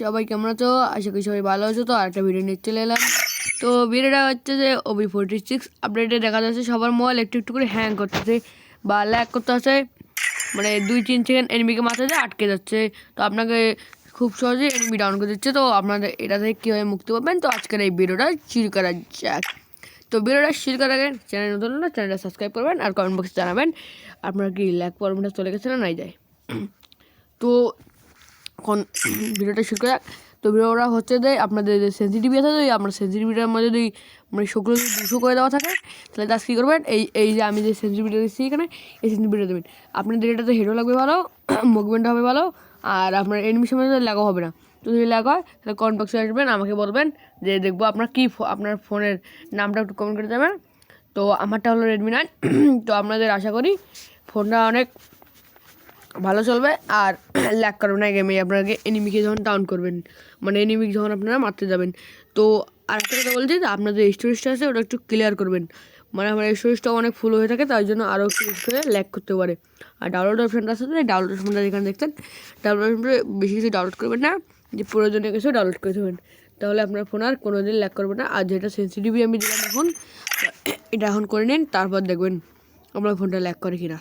সবাই কেমন আছো? আশা করি সবাই ভালো আছো। তো আরেকটা ভিডিও নিয়ে চলে এলাম। তো ভিডিওটা হচ্ছে যে ওবি ফোরটি সিক্স আপডেটে দেখা যাচ্ছে সবার মোবাইল একটু একটু করে হ্যাং করতেছে। বা ল্যাক করতে আছে মানে দুই তিন সেকেন্ড এনিমিকে মাথায় দিয়ে আটকে যাচ্ছে। তো আপনাকে খুব সহজে এনিমি ডাউন করে দিচ্ছে। তো আপনাদের এটা থেকে কীভাবে মুক্তি পাবেন? তো আজকের এই ভিডিওটা শুরু করা যাক। তো ভিডিওটা শুরু করার আগে চ্যানেল নতুন হলে চ্যানেলটা সাবস্ক্রাইব করবেন আর কমেন্ট বক্সে জানাবেন। আপনার কি ল্যাক প্রবলেমটা চলে গেছে না নাই যায়? তো এখন ভিডিওটা শুরু করা তো ভিডিওটা হচ্ছে যে আপনাদের যে সেন্সিটিভি আছে যদি আপনার সেন্সিটিভিটার মধ্যে যদি মানে শুক্র দুশো করে দেওয়া থাকে, তাহলে তার কী করবেন? এই এই যে আমি যে সেন্সিটিভিটা দিচ্ছি এখানে, এই সেন্সিটিভিটা দেবেন। আপনাদের এটাতে হেডও লাগবে ভালো মুভমেন্ট হবে ভালো, আর আপনার এনিমির সময় লাগাও হবে না। তো যদি লাগ হয়, তাহলে কমেন্ট বক্সে আসবেন, আমাকে বলবেন যে দেখব আপনার কী আপনার ফোনের নামটা একটু কমেন্ট করে দেবেন। তো আমারটা হলো রেডমি নাইন তো আপনাদের আশা করি, ফোনটা অনেক ভালো চলবে। আর ল্যাক করবে না গেমে আপনাকে এনিমিকে যখন ডাউন করবেন মানে এনিমিকে যখন আপনারা মারতে যাবেন, তো আর আরেকটা কথা বলছি আপনার যে স্টোরেজটা আছে, ওটা একটু ক্লিয়ার করবেন। মানে আমার স্টোরেজটা অনেক ফুল হয়ে থাকে তার জন্য আরও একটু করে ল্যাক করতে পারে। আর ডাউনলোড অপশানটা আছে ডাউনলোড অপশানটা যেখানে দেখছেন ডাউনলোড অপশানটা বেশি কিছু ডাউনলোড করবেন না, যে প্রয়োজনীয় কিছু ডাউনলোড করে দেবেন। তাহলে আপনার ফোন আর কোনো দিন ল্যাক করবে না। আর যেটা সেন্সিটিভি আমি দিলাম এখন, এটা এখন করে নিন, তারপর দেখবেন আপনার ফোনটা ল্যাক করে কিনা।